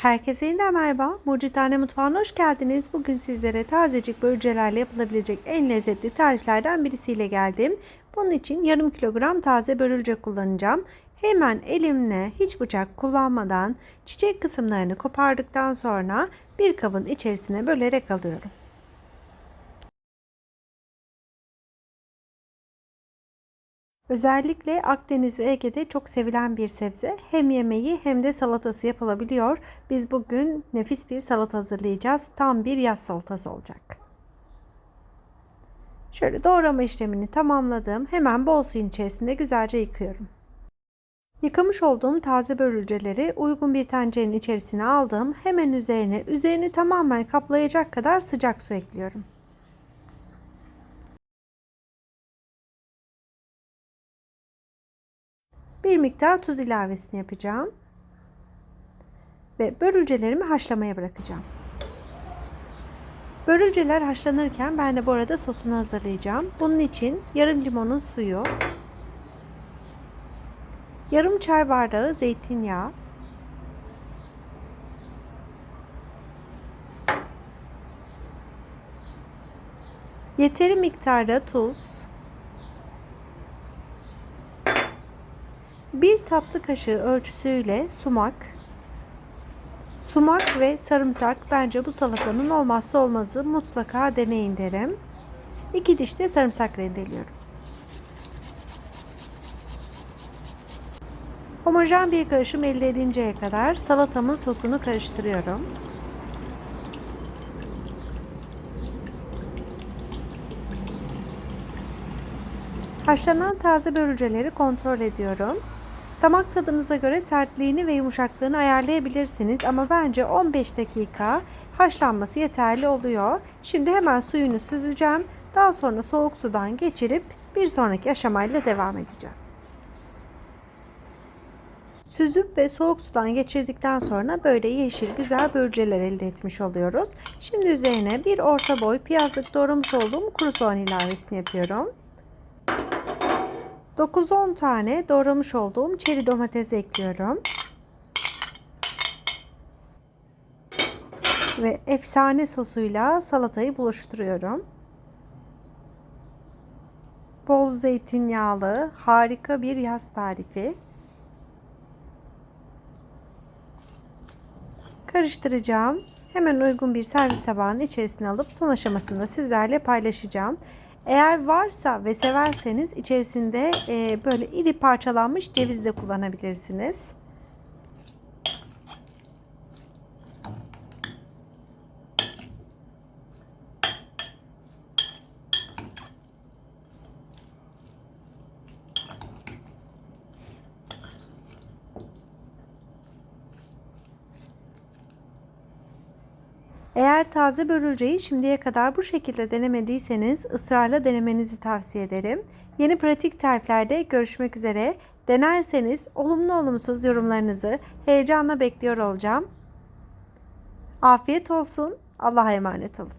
Herkese yeniden merhaba. Mucitane Mutfağı'na hoş geldiniz. Bugün sizlere tazecik börülcelerle yapılabilecek en lezzetli tariflerden birisiyle geldim. Bunun için yarım kilogram taze börülce kullanacağım. Hemen elimle hiç bıçak kullanmadan çiçek kısımlarını kopardıktan sonra bir kabın içerisine bölerek alıyorum. Özellikle Akdeniz ve Ege'de çok sevilen bir sebze. Hem yemeği hem de salatası yapılabiliyor. Biz bugün nefis bir salata hazırlayacağız. Tam bir yaz salatası olacak. Şöyle doğrama işlemini tamamladım. Hemen bol suyun içerisinde güzelce yıkıyorum. Yıkamış olduğum taze börülceleri uygun bir tencerenin içerisine aldım. Hemen üzerine üzerini tamamen kaplayacak kadar sıcak su ekliyorum. Bir miktar tuz ilavesini yapacağım. Ve börülcelerimi haşlamaya bırakacağım. Börülceler haşlanırken ben de bu arada sosunu hazırlayacağım. Bunun için yarım limonun suyu, yarım çay bardağı zeytinyağı, yeteri miktarda tuz, 1 tatlı kaşığı ölçüsüyle sumak, sumak ve sarımsak bence bu salatanın olmazsa olmazı mutlaka deneyin derim. 2 diş de sarımsak rendeliyorum. Homojen bir karışım elde edinceye kadar salatamın sosunu karıştırıyorum. Haşlanan taze börülceleri kontrol ediyorum. Damak tadınıza göre sertliğini ve yumuşaklığını ayarlayabilirsiniz ama bence 15 dakika haşlanması yeterli oluyor. Şimdi hemen suyunu süzeceğim. Daha sonra soğuk sudan geçirip bir sonraki aşamayla devam edeceğim. Süzüp ve soğuk sudan geçirdikten sonra böyle yeşil güzel börülceler elde etmiş oluyoruz. Şimdi üzerine bir orta boy piyazlık doğramış olduğum kuru soğan ilavesini yapıyorum. 9-10 tane doğramış olduğum çeri domates ekliyorum. Ve efsane sosuyla salatayı buluşturuyorum. Bol zeytinyağlı harika bir yaz tarifi. Karıştıracağım. Hemen uygun bir servis tabağının içerisine alıp son aşamasında sizlerle paylaşacağım. Eğer varsa ve severseniz içerisinde böyle iri parçalanmış ceviz de kullanabilirsiniz. Eğer taze börülceyi şimdiye kadar bu şekilde denemediyseniz ısrarla denemenizi tavsiye ederim. Yeni pratik tariflerde görüşmek üzere. Denerseniz olumlu olumsuz yorumlarınızı heyecanla bekliyor olacağım. Afiyet olsun. Allah'a emanet olun.